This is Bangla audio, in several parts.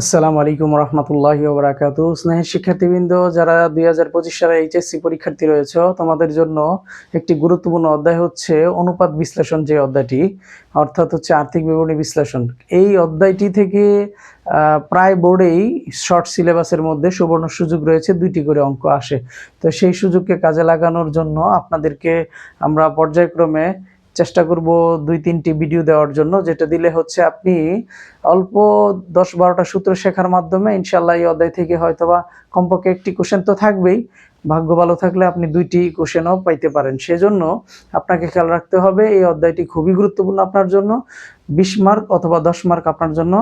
আসসালামু আলাইকুম রহমতুল্লাহি ওবরাকাতু স্নেহের শিক্ষার্থীবৃন্দ, যারা দুই হাজার পঁচিশ সালে এইচএসসি পরীক্ষার্থী রয়েছে, তোমাদের জন্য একটি গুরুত্বপূর্ণ অধ্যায় হচ্ছে অনুপাত বিশ্লেষণ যে অধ্যায়টি, অর্থাৎ হচ্ছে আর্থিক বিবরণী বিশ্লেষণ। এই অধ্যায়টি থেকে প্রায় বোর্ডেই শর্ট সিলেবাসের মধ্যে সুবর্ণ সুযোগ রয়েছে, দুইটি করে অঙ্ক আসে। তো সেই সুযোগকে কাজে লাগানোর জন্য আপনাদেরকে আমরা পর্যায়ক্রমে চেষ্টা করব দুই তিনটি ভিডিও দেওয়ার জন্য, যেটা দিলে হচ্ছে আপনি অল্প দশ বারোটা সূত্র শেখার মাধ্যমে ইনশাল্লাহ এই অধ্যায় থেকে হয়তোবা কমপক্ষে একটি কোশ্চেন তো থাকবেই। ভাগ্য ভালো থাকলে আপনি দুইটি কোশ্চেনও পাইতে পারেন। সেজন্য আপনাকে খেয়াল রাখতে হবে, এই অধ্যায়টি খুবই গুরুত্বপূর্ণ আপনার জন্য। বিশ মার্ক অথবা দশ মার্ক আপনার জন্য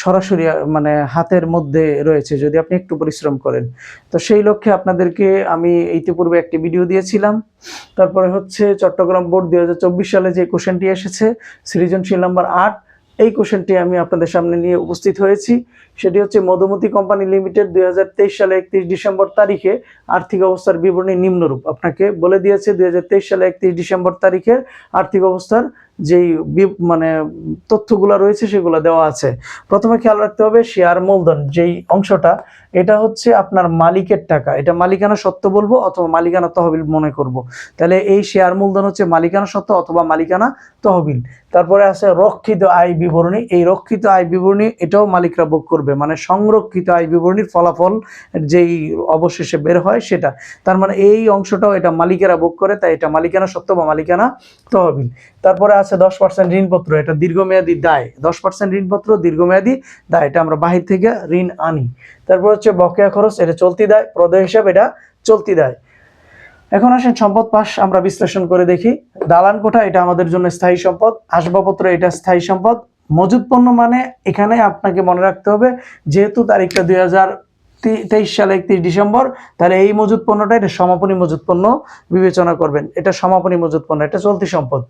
সরাসরি মানে হাতের মধ্যে রয়েছে, যদি আপনি একটু পরিশ্রম করেন। তো সেই লক্ষ্যে আপনাদেরকে আমি ইতিপূর্বে একটি ভিডিও দিয়েছিলাম। তারপরে হচ্ছে চট্টগ্রাম বোর্ড দুই হাজার চব্বিশ সালে যে কোশ্চেনটি এসেছে, সৃজনশীল নাম্বার আট, এই কোশ্চেনটি আমি আপনাদের সামনে নিয়ে উপস্থিত হয়েছি। সেটি হচ্ছে মধুমতি কোম্পানি লিমিটেড দুই হাজার তেইশ সালে একত্রিশ ডিসেম্বর তারিখে আর্থিক অবস্থার বিবরণী নিম্নরূপ। আপনাকে বলে দিয়েছে দুই হাজার তেইশ সালে একত্রিশ ডিসেম্বর তারিখের আর্থিক অবস্থার যেই মানে তথ্যগুলো রয়েছে সেগুলো দেওয়া আছে। প্রথমে খেয়াল রাখতে হবে শেয়ার মূলধন, যেই অংশটা, এটা হচ্ছে আপনার মালিকের টাকা। এটা মালিকানা সত্ত্ব বলব অথবা মালিকানা তহবিল মনে করব। তাহলে এই শেয়ার মূলধন হচ্ছে মালিকানা সত্ত্ব অথবা মালিকানা তহবিল। তারপরে আছে রক্ষিত আয় বিবরণী। এই রক্ষিত আয় বিবরণী এটাও মালিকরা ভোগ করবে। মানে সংরক্ষিত আয় বিবরণীর ফলাফল যেই অবশেষে বের হয় সেটা। তার মানে এই অংশটাও এটা মালিকেরা ভোগ করে, তাই এটা মালিকানা সত্য বা মালিকানা তহবিল। তারপরে আছে দশ পার্সেন্ট ঋণপত্র, এটা দীর্ঘমেয়াদী দায়। দশ পার্সেন্ট ঋণপত্র দীর্ঘমেয়াদী দায়, এটা আমরা বাহির থেকে ঋণ আনি। তারপর হচ্ছে বকেয়া খরচ, এটা চলতি দায়, প্রদেয় হিসাব এটা চলতি দায়। এখন আসেন সম্পদ পাশ, আমরা বিশ্লেষণ করে দেখি। দালান কোঠা, এটা আমাদের জন্য স্থায়ী সম্পদ। আসবাবপত্র, এটা স্থায়ী সম্পদ। মজুদ পণ্য মানে এখানে আপনাকে মনে রাখতে হবে, যেহেতু তারিখটা দুই হাজার তেইশ সালে একত্রিশ ডিসেম্বর, তাহলে এই মজুদ পণ্যটা এটা সমাপনী মজুদ পণ্য বিবেচনা করবেন। এটা সমাপনী মজুদ পণ্য, এটা চলতি সম্পদ।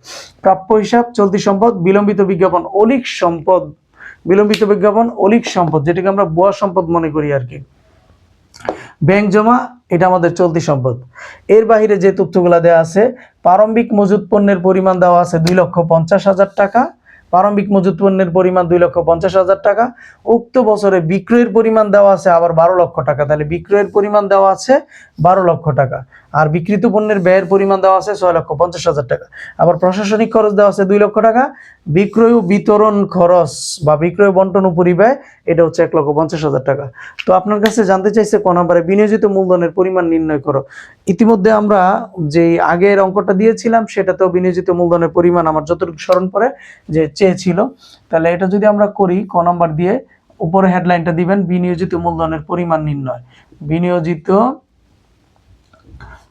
প্রাপ্য হিসাব, চলতি সম্পদ, বিলম্বিত বিজ্ঞাপন, অলিক সম্পদ, বিলম্বিত বিজ্ঞাপন, অলিক সম্পদ, যেটাকে আমরা বোয়া সম্পদ মনে করি আর কি। ব্যাংক জমা, এটা আমাদের চলতি সম্পদ। এর বাইরে যে তথ্যগুলো দেওয়া আছে, প্রারম্ভিক মজুদ পণ্যের পরিমাণ দেওয়া আছে দুই লক্ষ পঞ্চাশ হাজার টাকা প্রারম্ভিক মজুত পণ্যের পরিমাণ দুই লক্ষ পঞ্চাশ হাজার টাকা। উক্ত বছরে বিক্রয়ের পরিমাণ দেওয়া আছে আবার বারো লক্ষ টাকা। তাহলে বিক্রয়ের পরিমাণ দেওয়া আছে বারো লক্ষ টাকা। আর বিক্রিত পণ্যের ব্যয়ের পরিমাণ দেওয়া আছে ছয় লক্ষ পঞ্চাশ হাজার টাকা। আবার প্রশাসনিক খরচ দেওয়া আছে দুই লক্ষ টাকা। বিক্রয় বিতরণ খরচ বা বিক্রয় বন্টন পরিব্যয় এটা হচ্ছে এক লক্ষ পঞ্চাশ হাজার টাকা। তো আপনার কাছে জানতে চাইছে কোন নাম্বারে বিনিয়োজিত মূলধনের পরিমাণ নির্ণয় করো। ইতিমধ্যে আমরা যে আগের অঙ্কটা দিয়েছিলাম, সেটাতেও বিনিয়োজিত মূলধনের পরিমাণ আমার যতটুকু স্মরণ পড়ে যে চেয়েছিল। তাহলে এটা যদি আমরা করি, ক নাম্বার দিয়ে উপরে হেডলাইনটা দিবেন, বিনিয়োজিত মূলধনের পরিমাণ নির্ণয়। বিনিয়োজিত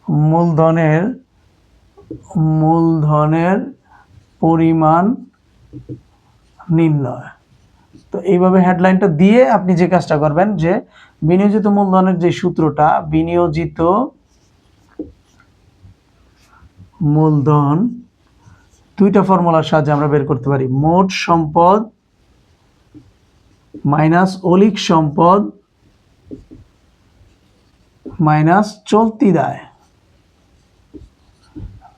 মূলধনের মূলধনের পরিমাণ নির্ণয়। তো এইভাবে হেডলাইনটা দিয়ে আপনি যে কাজটা করবেন যে বিনিয়োজিত মূলধনের যে সূত্রটা, বিনিয়োজিত মূলধন, দুইটা ফর্মুলার সাহায্যে আমরা বের করতে পারি। মোট সম্পদ মাইনাস অলিক সম্পদ মাইনাস চলতি দায়।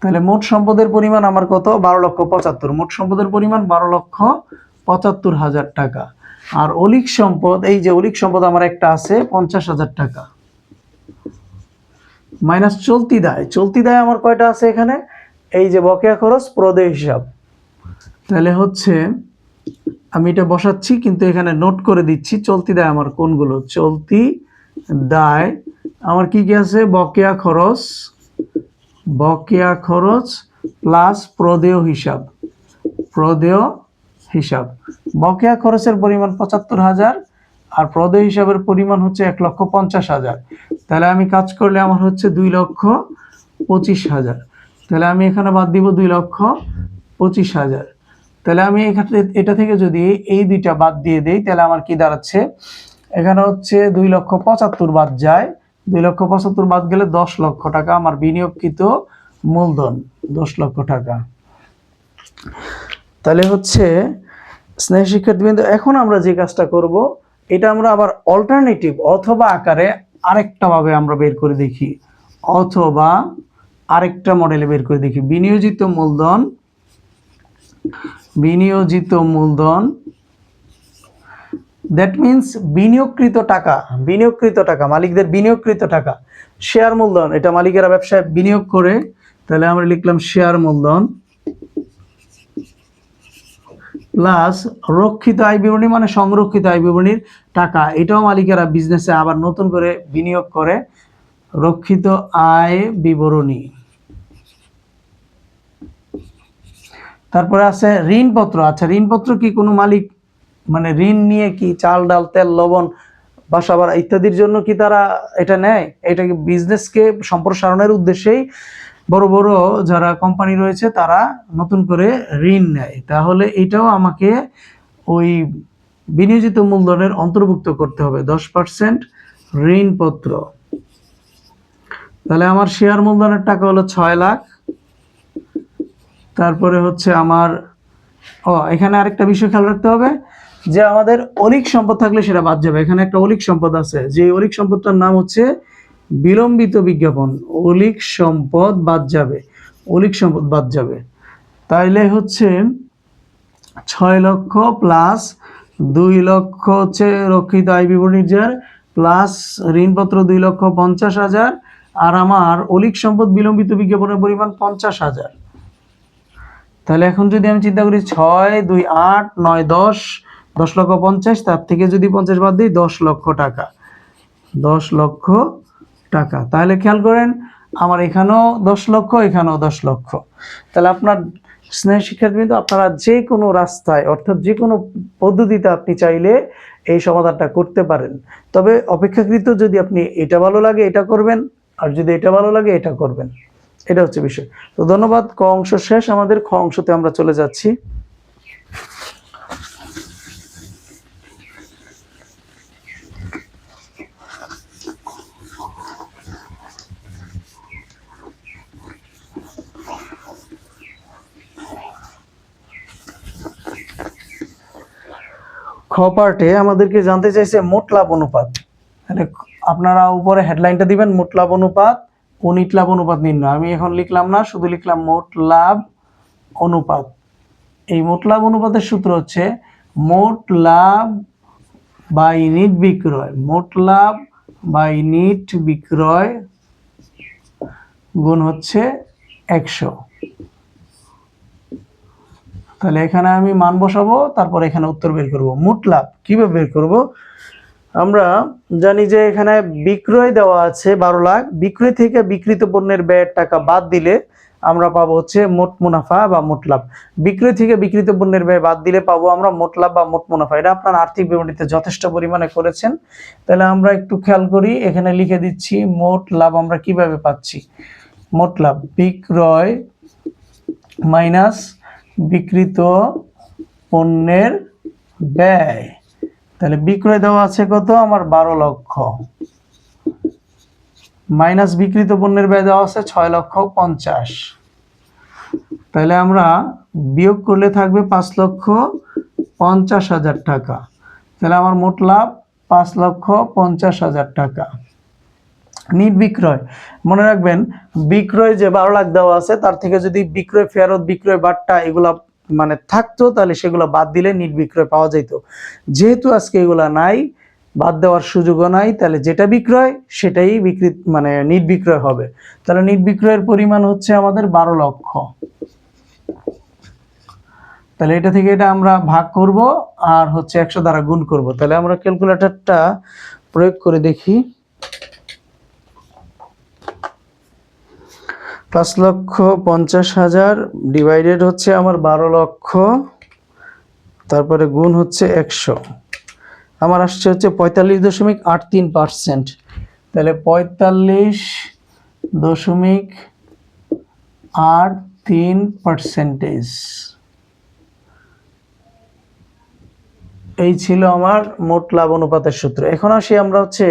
তাহলে মোট সম্পদের পরিমাণ আমার কত? বারো লক্ষ পঁচাত্তর। মোট সম্পদের পরিমাণ বারো লক্ষ পঁচাত্তর হাজার টাকা। আর অলিক সম্পদ, এই যে অলিক সম্পদ আমার একটা আছে, পঞ্চাশ হাজার টাকা। মাইনাস চলতি দায়। চলতি দায় আমার কয়টা আছে এখানে? এই যে বকেয়া খরচ, প্রদেয় হিসাব। তাহলে হচ্ছে, আমি এটা বসাচ্ছি, কিন্তু এখানে নোট করে দিচ্ছি চলতি দায় আমার কোনগুলো। চলতি দায়, আমার কি কি আছে? বকেয়া খরচ বকেয়া খরচ প্লাস প্রদেয় হিসাব। প্রদেয় হিসাব। বকেয়া খরচের পরিমাণ পঁচাত্তর হাজার আর প্রদেয় হিসাবের পরিমাণ হচ্ছে এক লক্ষ পঞ্চাশ হাজার। তাহলে আমি কাজ করলে আমার হচ্ছে দুই লক্ষ পঁচিশ হাজার। তাহলে আমি এখানে বাদ দিব দুই লক্ষ পঁচিশ হাজার। তাহলে আমি এখানে এটা থেকে যদি এই দুইটা বাদ দিয়ে দেই, তাহলে আমার কি দাঁড়াচ্ছে? এখানে হচ্ছে দুই লক্ষ পঁচাত্তর বাদ যায়। দুই লক্ষ পঁচাত্তর বাদ গেলে দশ লক্ষ টাকা। আমার বিনিয়োগকৃত মূলধন, দশ লক্ষ টাকা। তাহলে হচ্ছে স্নেহ শিক্ষার্থীবৃন্দ, এখন আমরা যে কাজটা করব, এটা আমরা আবার অল্টারনেটিভ অথবা আকারে আরেকটা ভাবে আমরা বের করে দেখি। অথবা আরেকটা মডেলে বের করে দেখি। বিনিয়োজিত মূলধন বিনিয়োজিত মূলধন দ্যাট মিন্স বিনিয়োগকৃত টাকা বিনিয়োগকৃত টাকা, মালিকদের বিনিয়োগকৃত টাকা শেয়ার মূলধন, এটা মালিকেরা ব্যবসায় বিনিয়োগ করে, তাহলে আমরা লিখলাম শেয়ার মূলধন প্লাস রক্ষিত আয় বিবরণী মানে সংরক্ষিত আয় বিবরণীর টাকা, এটাও মালিকেরা বিজনেসে আবার নতুন করে বিনিয়োগ করে, রক্ষিত আয় বিবরণী। তারপরে আছে ঋণপত্র আচ্ছা ঋণপত্র কি কোনো মালিক মানে ঋণ নিয়ে কি চাল, ডাল, তেল, লবণ, বাসা ইত্যাদির জন্য কি তারা এটা নেয়? এটা কি বিজনেসকে সম্প্রসারণের উদ্দেশ্যেই বড় বড় যারা কোম্পানি রয়েছে তারা নতুন করে ঋণ নেয়। তাহলে এটাও আমাকে ওই বিনিয়োজিত মূলধনের অন্তর্ভুক্ত করতে হবে, দশ পার্সেন্ট ঋণপত্র। তাহলে আমার শেয়ার মূলধনের টাকা হলো ছয় লাখ। তারপরে হচ্ছে আমার, ও, এখানে আরেকটা বিষয় খেয়াল রাখতে হবে। যে আমাদের অলিক সম্পদ থাকলে সেটা বাদ যাবে। এখানে একটা অলিক সম্পদ আছে। যে অলিক সম্পদটার নাম হচ্ছে বিলম্বিত বিজ্ঞাপন। অলিক সম্পদ বাদ যাবে। অলিক সম্পদ বাদ যাবে। তাইলে হচ্ছে ছয় লক্ষ প্লাস দুই লক্ষ হচ্ছে রক্ষিত আয় বিবরণীর যার, প্লাস ঋণপত্র দুই লক্ষ পঞ্চাশ হাজার, আর আমার অলিক সম্পদ বিলম্বিত বিজ্ঞাপনের পরিমাণ পঞ্চাশ হাজার। তাহলে এখন যদি আমি চিন্তা করি ছয়, দুই, আট, নয়, দশ দশ লক্ষ পঞ্চাশ, তার থেকে যদি পঞ্চাশ বাদ দিই, দশ লক্ষ টাকা। দশ লক্ষ টাকা। তাহলে খেয়াল করেন, আমার এখানেও দশ লক্ষ, এখানেও দশ লক্ষ। তাহলে আপনার স্নেহ শিক্ষার্থী আপনারা যে কোনো রাস্তায়, অর্থাৎ যে কোনো পদ্ধতিতে আপনি চাইলে এই সমাধানটা করতে পারেন। তবে অপেক্ষাকৃত যদি আপনি এটা ভালো লাগে, এটা করবেন, আর যদি এটা ভালো লাগে, এটা করবেন। এটা হচ্ছে বিষয়। তো ধন্যবাদ, ক অংশ শেষ। আমাদের খ অংশতে আমরা চলে যাচ্ছি। খ পার্টে আমাদেরকে জানতে চাইছে মোট লাভ অনুপাত। তাহলে আপনারা উপরে হেডলাইনটা দিবেন, মোট লাভ অনুপাত, ও নিট লাভ অনুপাত নির্ণয়। আমি এখন লিখলাম না, শুধু লিখলাম মোট লাভ অনুপাত। এই মোট লাভ অনুপাতের সূত্র হচ্ছে মোট লাভ বাই নিট বিক্রয়। মোট লাভ বাই নিট বিক্রয় গুণ হচ্ছে একশো। তাহলে এখানে আমি মান বসাবো, তারপর এখানে উত্তর বের করব। মোট লাভ কীভাবে বের করব? আমরা জানি যে এখানে বিক্রয় দেওয়া আছে বারো লাখ। বিক্রয় থেকে বিক্রিত পণ্যের ব্যয়ের টাকা বাদ দিলে আমরা পাবো হচ্ছে মোট মুনাফা বা মোট লাভ বিক্রয় থেকে বিক্রিত পণ্যের ব্যয় বাদ দিলে পাবো আমরা মোট লাভ বা মোট মুনাফা। এটা আপনার আর্থিক বিবরণীতে যথেষ্ট পরিমাণে করেছেন। তাহলে আমরা একটু খেয়াল করি, এখানে লিখে দিচ্ছি মোট লাভ আমরা কীভাবে পাচ্ছি। মোট লাভ বিক্রয় মাইনাস বিক্রিত পণ্যের ব্যয়। তাহলে বিক্রয় দেওয়া আছে কত? আমার বারো লক্ষ। মাইনাস বিক্রিত পণ্যের ব্যয় দেওয়া আছে ছয় লক্ষ পঞ্চাশ। তাহলে আমরা বিয়োগ করলে থাকবে পাঁচ লক্ষ পঞ্চাশ হাজার টাকা। তাহলে আমার মোট লাভ পাঁচ লক্ষ পঞ্চাশ হাজার টাকা। নিট বিক্রয় মনে রাখবেন, বিক্রয় যে বারো লাখ দেওয়া আছে, তার থেকে যদি বিক্রয় ফেরত, বিক্রয় বাট্টা এগুলা মানে থাকতো, তাহলে সেগুলো বাদ দিলে নির্বিক্রয় পাওয়া যেত। যেহেতু আজকে এগুলা নাই, বাদ দেওয়ার সুযোগও নাই, তাহলে যেটা বিক্রয়, সেটাই বিক্রি মানে নির্বিক্রয় হবে। তাহলে নির্বিক্রয়ের পরিমাণ হচ্ছে আমাদের বারো লক্ষ। তাহলে এটা থেকে এটা আমরা ভাগ করব, আর হচ্ছে একশো দ্বারা গুণ করব। তাহলে আমরা ক্যালকুলেটরটা প্রয়োগ করে দেখি। পাঁচ লক্ষ পঞ্চাশ হাজার ডিভাইডেড হচ্ছে আমার বারো লক্ষ, তারপরে গুণ হচ্ছে একশো। আমার আসছে হচ্ছে পঁয়তাল্লিশ দশমিক আট তিন পার্সেন্ট। তাহলে পঁয়তাল্লিশ দশমিক আট তিন পার্সেন্টেজ। এই ছিল আমার মোট লাভ অনুপাতের সূত্র। এখন আসি আমরা হচ্ছে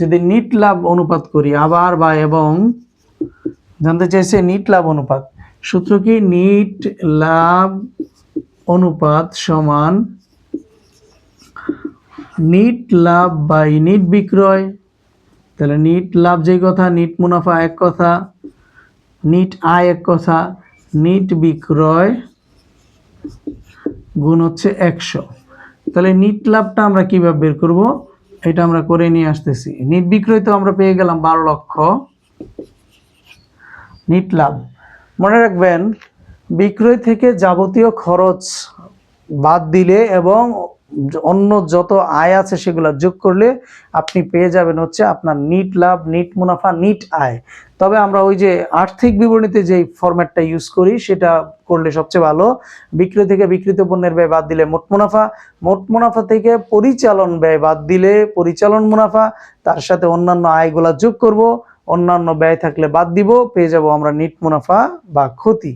যদি নিট লাভ অনুপাত করি, আবার বা এবং জানতে চাইছে নিট লাভ অনুপাত। সূত্র কি নিট লাভ অনুপাত সমান নিট লাভ বাই নিট বিক্রয়? তাহলে নিট লাভ যেই কথা, নিট মুনাফা এক কথা, নিট আয় এক কথা, নিট বিক্রয় গুণ হচ্ছে একশো। তাহলে নিট লাভটা আমরা কীভাবে বের করব? এটা আমরা করে নিয়ে আসতেছি। নিট বিক্রয় তো আমরা পেয়ে গেলাম বারো লক্ষ। নিট লাভ মনে রাখবেন, বিক্রয় থেকে যাবতীয় খরচ বাদ দিলে এবং অন্য যত আয় আছে সেগুলো যোগ করলে আপনি পেয়ে যাবেন হচ্ছে আপনার নিট লাভ, নিট মুনাফা, নিট আয়। তবে আমরা ওই যে আর্থিক বিবরণীতে যেই ফরম্যাটটা ইউজ করি, সেটা করলে সবচেয়ে ভালো। বিক্রয় থেকে বিক্রিত পণ্যের ব্যয় বাদ দিলে মোট মুনাফা। মোট মুনাফা থেকে পরিচালন ব্যয় বাদ দিলে পরিচালন মুনাফা। তার সাথে অন্যান্য আয়গুলা যোগ করব। অন্যান্য ব্যয় থাকলে বাদ দিব, পেয়ে যাব আমরা নিট মুনাফা বা ক্ষতি।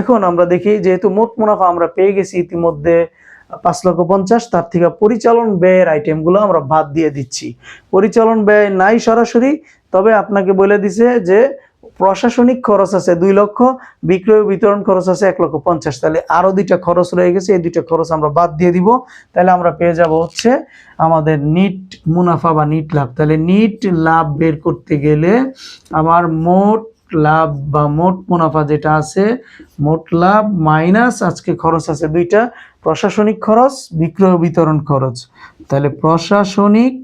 এখন আমরা দেখি, যেহেতু মোট মুনাফা আমরা পেয়ে গেছি ইতিমধ্যে পাঁচ লক্ষ পঞ্চাশ, তার থেকে পরিচালন ব্যয়ের আইটেমগুলো আমরা বাদ দিয়ে দিচ্ছি। পরিচালন ব্যয় নাই সরাসরি, তবে আপনাকে বলে দিছে যে প্রশাসনিক খরচ আছে দুই লক্ষ, বিক্রয় বিতরণ খরচ আছে এক লক্ষ পঞ্চাশ। তাহলে আরও দুইটা খরচ রয়ে গেছে, এই দুইটা খরচ আমরা বাদ দিয়ে দিব। তাহলে আমরা পেয়ে যাব হচ্ছে আমাদের নিট মুনাফা বা নিট লাভ। তাহলে নিট লাভ বের করতে গেলে আমার মোট লাভ বা মোট মুনাফা যেটা আছে, মোট লাভ মাইনাস আজকে খরচ আছে দুইটা, প্রশাসনিক খরচ, বিক্রয় বিতরণ খরচ। তাহলে প্রশাসনিক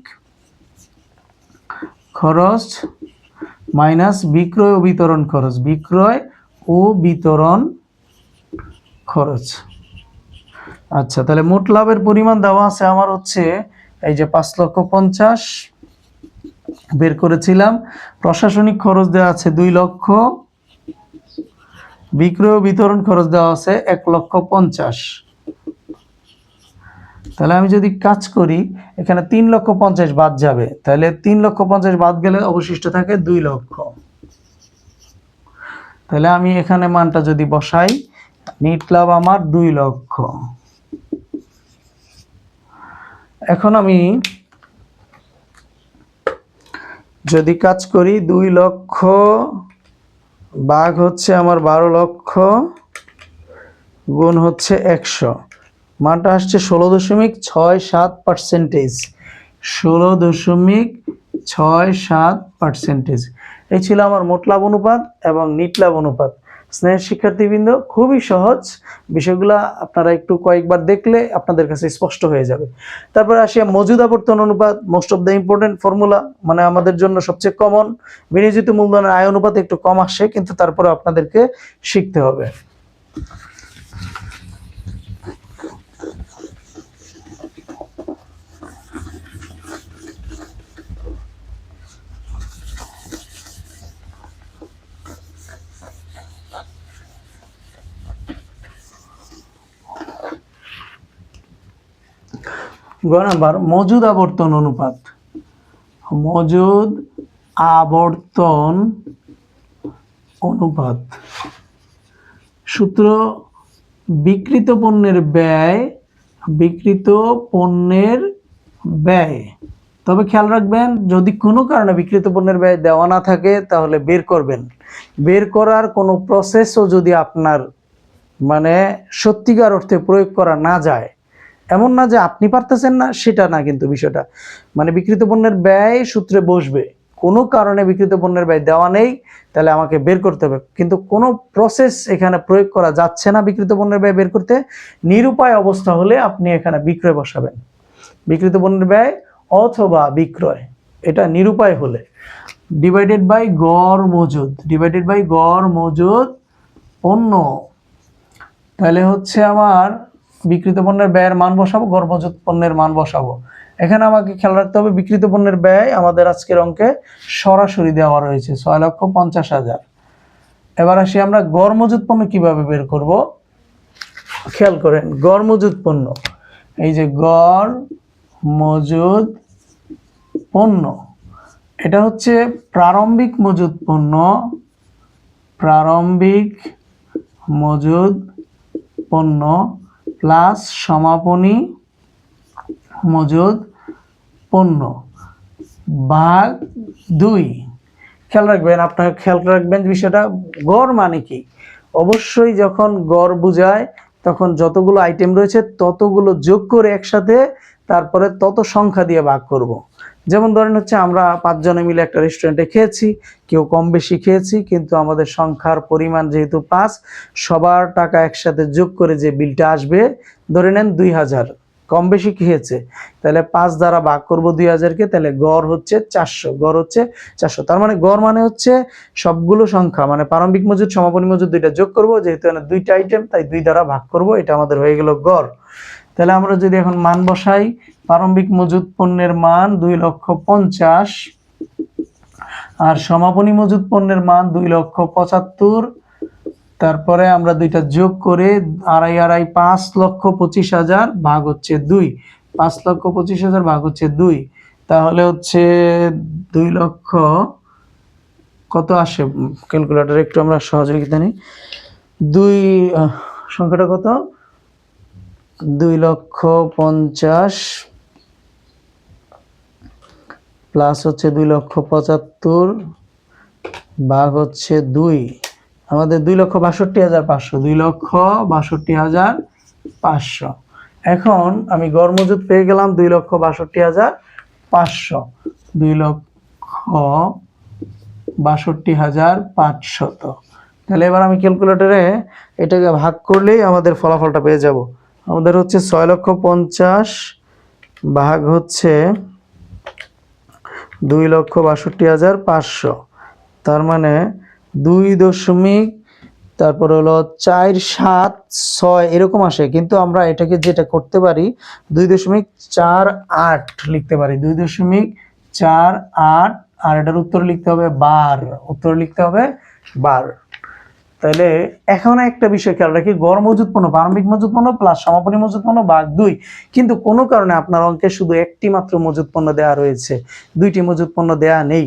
খরচ মাইনাস বিক্রয় ও বিতরণ খরচ। বিক্রয় ও বিতরণ খরচ। আচ্ছা তাহলে মোট লাভের পরিমাণ দেওয়া আছে আমার হচ্ছে এই যে পাঁচ লক্ষ পঞ্চাশ। বের করেছিলাম। প্রশাসনিক খরচ দেওয়া আছে দুই লক্ষ। বিক্রয় ও বিতরণ খরচ দেওয়া আছে এক লক্ষ পঞ্চাশ। তাহলে আমি যদি কাজ করি, এখানে তিন লক্ষ পঞ্চাশ বাদ যাবে। তাহলে তিন লক্ষ পঞ্চাশ বাদ গেলে অবশিষ্ট থাকে দুই লক্ষ। তাহলে আমি এখানে মানটা যদি বসাই, নিট লাভ আমার দুই লক্ষ। এখন আমি যদি কাজ করি, দুই লক্ষ বাঘ হচ্ছে আমার বারো লক্ষ, গুণ হচ্ছে একশো। মানটা আসছে ষোলো দশমিক ছয় সাত পার্সেন্টেজ ষোলো দশমিক ছয় সাত পার্সেন্টেজ এই ছিল আমার মোট লাভ অনুপাত এবং নিট লাভ অনুপাত। স্নেহের শিক্ষার্থীবৃন্দ, খুবই সহজ। বিষয়গুলো আপনারা একটু কয়েকবার দেখলে আপনাদের কাছে স্পষ্ট হয়ে যাবে। তারপরে আসি মজুদ আবর্তন অনুপাত most of the important formula মানে আমাদের জন্য সবচেয়ে কমন বিনিয়োজিত মূলধনের আয় অনুপাত একটু কম আসে, কিন্তু তারপরে আপনাদেরকে শিখতে হবে। গ নাম্বার, মজুদ আবর্তন অনুপাত। মজুদ আবর্তন অনুপাত। সূত্র, বিকৃত পণ্যের ব্যয়, বিকৃত পণ্যের ব্যয়। তবে খেয়াল রাখবেন, যদি কোনো কারণে বিকৃত পণ্যের ব্যয় দেওয়া না থাকে, তাহলে বের করবেন। বের করার কোনো প্রসেসও যদি আপনার মানে সত্যিকার অর্থে প্রয়োগ করা না যায় এমন না যে আপনি পারতেছেন না, সেটা না কিন্তু বিষয়টা। মানে বিকৃত পণ্যের ব্যয় সূত্রে বসবে। কোনো কারণে বিকৃত পণ্যের ব্যয় দেওয়া নেই, তাহলে আমাকে বের করতে হবে। কিন্তু কোনো প্রসেস এখানে প্রয়োগ করা যাচ্ছে না বিকৃত পণ্যের ব্যয় বের করতে। নিরুপায় অবস্থা হলে আপনি এখানে বিক্রয় বসাবেন। বিকৃত পণ্যের ব্যয় অথবা বিক্রয়, এটা নিরুপায় হলে। ডিভাইডেড বাই গড় মজুদ ডিভাইডেড বাই গড় মজুদ পণ্য। তাহলে হচ্ছে আমার বিকৃত পণ্যের ব্যয়ের মান বসাবো মজুদ পণ্যের মান বসাবো। এখানে আমাকে খেয়াল রাখতে হবে, বিকৃত পণ্যের ব্যয় আমাদের আজকের অঙ্কে সরাসরি দেওয়া রয়েছে, ছয় লক্ষ পঞ্চাশ হাজার। এবার আসি আমরা গড় মজুদ পণ্য কীভাবে বের করব? খেয়াল করেন গড় মজুদ পণ্য। এই যে গড় মজুদ পণ্য, এটা হচ্ছে প্রারম্ভিক মজুদ পণ্য। প্রারম্ভিক মজুদ পণ্য প্লাস সমাপনী মজুদ পণ্য। ভাগ দুই। খেয়াল রাখবেন আপনারা খেয়াল রাখবেন বিষয়টা, গড় মানে কি? অবশ্যই যখন গড় বোঝায়, তখন যতগুলো আইটেম রয়েছে, ততগুলো যোগ করে একসাথে, তারপরে তত সংখ্যা দিয়ে ভাগ করব। যেমন ধরেন হচ্ছে আমরা পাঁচজনে মিলে একটা রেস্টুরেন্টে খেয়েছি, কেউ কম বেশি খেয়েছি, কিন্তু আমাদের সংখ্যার পরিমাণ যেহেতু পাঁচ, সবার টাকা একসাথে যোগ করে যে বিলটা আসবে, ধরে নেন দুই হাজার, কম বেশি খেয়েছে। তাহলে পাঁচ দ্বারা ভাগ করব দুই হাজারকে, তাহলে গড় হচ্ছে চারশো, গড় হচ্ছে চারশো। তার মানে গড় মানে হচ্ছে সবগুলো সংখ্যা মানে প্রারম্ভিক মজুদ, সমাপনী মজুদ দুইটা যোগ করব, যেহেতু দুইটা আইটেম তাই দুই দ্বারা ভাগ করব, এটা আমাদের হয়ে গেল গড়। তাহলে আমরা যদি এখন মান বসাই, প্রারম্ভিক মজুদ পণ্যের মান দুই লক্ষ পঞ্চাশ, আর সমাপনী মজুদ পণ্যের মান দুই লক্ষ পঁচাত্তর, তারপরে আমরা দুইটা যোগ করে আড়াই আড়াই পাঁচ লক্ষ পঁচিশ হাজার ভাগ হচ্ছে দুই। পাঁচ লক্ষ পঁচিশ হাজার ভাগ হচ্ছে দুই। তাহলে হচ্ছে দুই লক্ষ কত আসে? ক্যালকুলেটর একটু আমরা সহযোগিতা নিই দুই। সংখ্যাটা কত? দুই লক্ষ পঞ্চাশ প্লাস হচ্ছে দুই লক্ষ পঁচাত্তর, ভাগ হচ্ছে দুই। আমাদের দুই লক্ষ বাষট্টি হাজার পাঁচশো, দুই লক্ষ বাষট্টি হাজার পাঁচশো। এখন আমি গড়মজুদ পেয়ে গেলাম দুই লক্ষ বাষট্টি হাজার পাঁচশো। দুই লক্ষ বাষট্টি হাজার পাঁচশত। তাহলে এবার আমি ক্যালকুলেটরে এটাকে ভাগ করলেই আমাদের ফলাফলটা পেয়ে যাব। আমাদের হচ্ছে ছয় লক্ষ পঞ্চাশ ভাগ হচ্ছে দুই লক্ষ বাষট্টি হাজার পাঁচশো। তার মানে দুই দশমিক, তারপর হলো চার সাত ছয়, এরকম আসে। কিন্তু আমরা এটাকে যেটা করতে পারি, দুই দশমিক চার আট লিখতে পারি। দুই দশমিক চার আট, আর এটার উত্তর লিখতে হবে বার। উত্তর লিখতে হবে বার। তাহলে এখন একটা বিষয় খেয়াল রাখি, গড় মজুদ পণ্য, প্রারম্ভিক মজুদ পণ্য প্লাস সমাপনী মজুদ পণ্য ভাগ দুই। কিন্তু কোনো কারণে আপনার অঙ্কে শুধু একটি মাত্র মজুদ পণ্য দেওয়া রয়েছে, দুইটি মজুদ পণ্য দেওয়া নেই।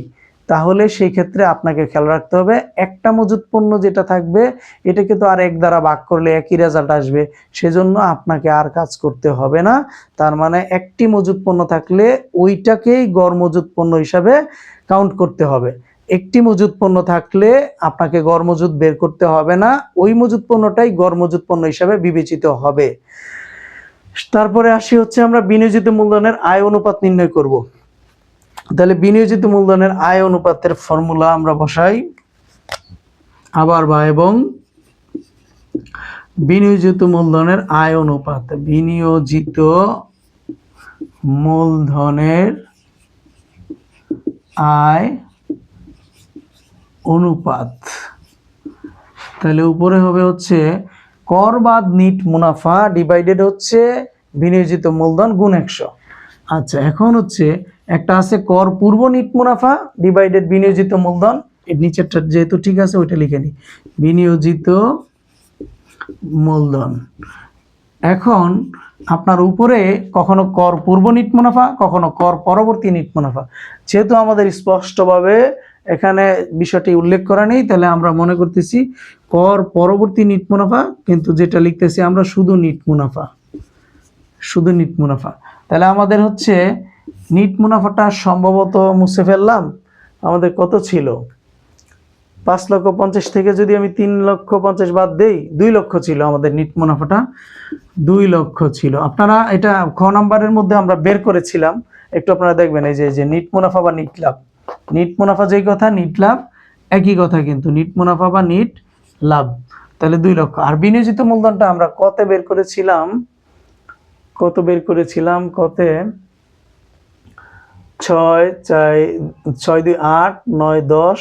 তাহলে সেই ক্ষেত্রে আপনাকে খেয়াল রাখতে হবে, একটা মজুদ পণ্য যেটা থাকবে, এটাকে তো আর এক দ্বারা ভাগ করলে একই রেজাল্ট আসবে, সেজন্য আপনাকে আর কাজ করতে হবে না। তার মানে একটি মজুদ পণ্য থাকলে ওইটাকেই গড় মজুদ পণ্য হিসাবে কাউন্ট করতে হবে। একটি মজুদ পণ্য থাকলে আপনাকে গড় মজুদ বের করতে হবে না। ওই মজুদ পণ্যটাই গড় মজুদ পণ্য হিসাবে বিবেচিত হবে। তারপরে আসি হচ্ছে আমরা বিনিয়োজিত মূলধনের আয় অনুপাত নির্ণয় করব। তাহলে বিনিয়োজিত মূলধনের আয় অনুপাতের ফর্মুলা আমরা বসাই। আবার বা এবং বিনিয়োজিত মূলধনের আয় অনুপাত। বিনিয়োজিত মূলধনের আয় অনুপাত। তাহলে উপরে হবে হচ্ছে কর বাদ নিট মুনাফা ডিভাইডেড হচ্ছে বিনিয়োজিত মূলধন গুণ একশো। আচ্ছা এখন হচ্ছে একটা আছে কর পূর্ব নিট মুনাফা ডিভাইডেড বিনিয়োজিত মূলধন। এর নিচেরটা যেহেতু ঠিক আছে, ওইটা লিখে নিই। বিনিয়োজিত মূলধন। এখন আপনার উপরে কখনো কর পূর্ব নিট মুনাফা, কখনো কর পরবর্তী নিট মুনাফা। যেহেতু আমাদের স্পষ্টভাবে এখানে বিষয়টি উল্লেখ করা নেই, তাহলে আমরা মনে করতেছি কর পরবর্তী নিট মুনাফা, কিন্তু যেটা লিখতেছি আমরা শুধু নিট মুনাফা। শুধু নিট মুনাফা। তাহলে আমাদের হচ্ছে নিট মুনাফাটা সম্ভবত মুছে ফেললাম। আমাদের কত ছিল? পাঁচ লক্ষ পঞ্চাশ থেকে যদি আমি তিন লক্ষ পঞ্চাশ বাদ দেই, দুই লক্ষ ছিল আমাদের নিট মুনাফাটা। দুই লক্ষ ছিল। আপনারা এটা খ নাম্বারের মধ্যে আমরা বের করেছিলাম। একটু আপনারা দেখবেন এই যে নিট মুনাফা বা নিট লাভ। নিট মুনাফা যেই কথা, নিট লাভ, একই কথা কিন্তু। নিট মুনাফা বা নিট লাভ। তাহলে দুই লক্ষ। আর বিনিয়োজিত মূলধনটা আমরা কত বের করেছিলাম, কত বের করেছিলাম? কতে ছয় চাই ছয় দুই আট, নয় দশ,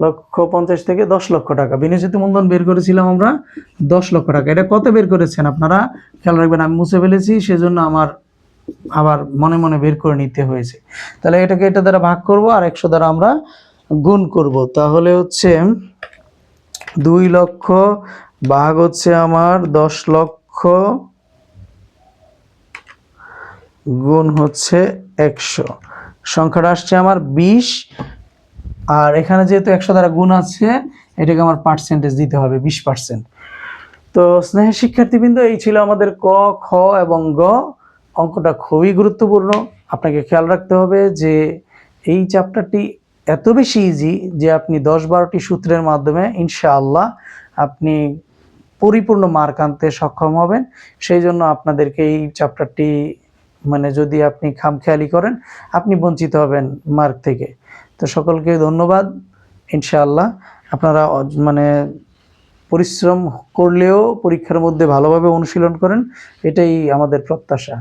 লক্ষ পঞ্চাশ থেকে দশ লক্ষ টাকা। বিনিয়োজিত মূলধন বের করেছিলাম আমরা দশ লক্ষ টাকা। এটা কত বের করেছেন আপনারা? খেয়াল রাখবেন, আমি মুছে ফেলেছি, সেজন্য আমার আবার মনে মনে বের করে নিতে হয়েছে। তাহলে এটাকে এটা দ্বারা ভাগ করব আর একশো দ্বারা আমরা গুণ করব। তাহলে হচ্ছে দুই লক্ষ ভাগ হচ্ছে আমার দশ লক্ষ গুণ হচ্ছে একশো। সংখ্যাটা আসছে আমার বিশ। আর এখানে যেহেতু একশো দ্বারা গুণ আছে, এটাকে আমার পার্সেন্টেজ দিতে হবে, বিশ পার্সেন্ট তো স্নেহের শিক্ষার্থীবৃন্দ, এই ছিল আমাদের ক, খ এবং গ। অঙ্কটা খুবই গুরুত্বপূর্ণ। আপনাকে খেয়াল রাখতে হবে যে এই চ্যাপ্টারটি এত বেশি ইজি যে আপনি দশ বারোটি সূত্রের মাধ্যমে ইনশাআল্লাহ আপনি পরিপূর্ণ মার্ক আনতে সক্ষম হবেন। সেই জন্য আপনাদেরকে এই চ্যাপ্টারটি মানে যদি আপনি খামখেয়ালি করেন, আপনি বঞ্চিত হবেন মার্ক থেকে। তো সকলকে ধন্যবাদ। ইনশাআল্লাহ আপনারা মানে পরিশ্রম করলেও পরীক্ষার মধ্যে ভালোভাবে অনুশীলন করেন, এটাই আমাদের প্রত্যাশা।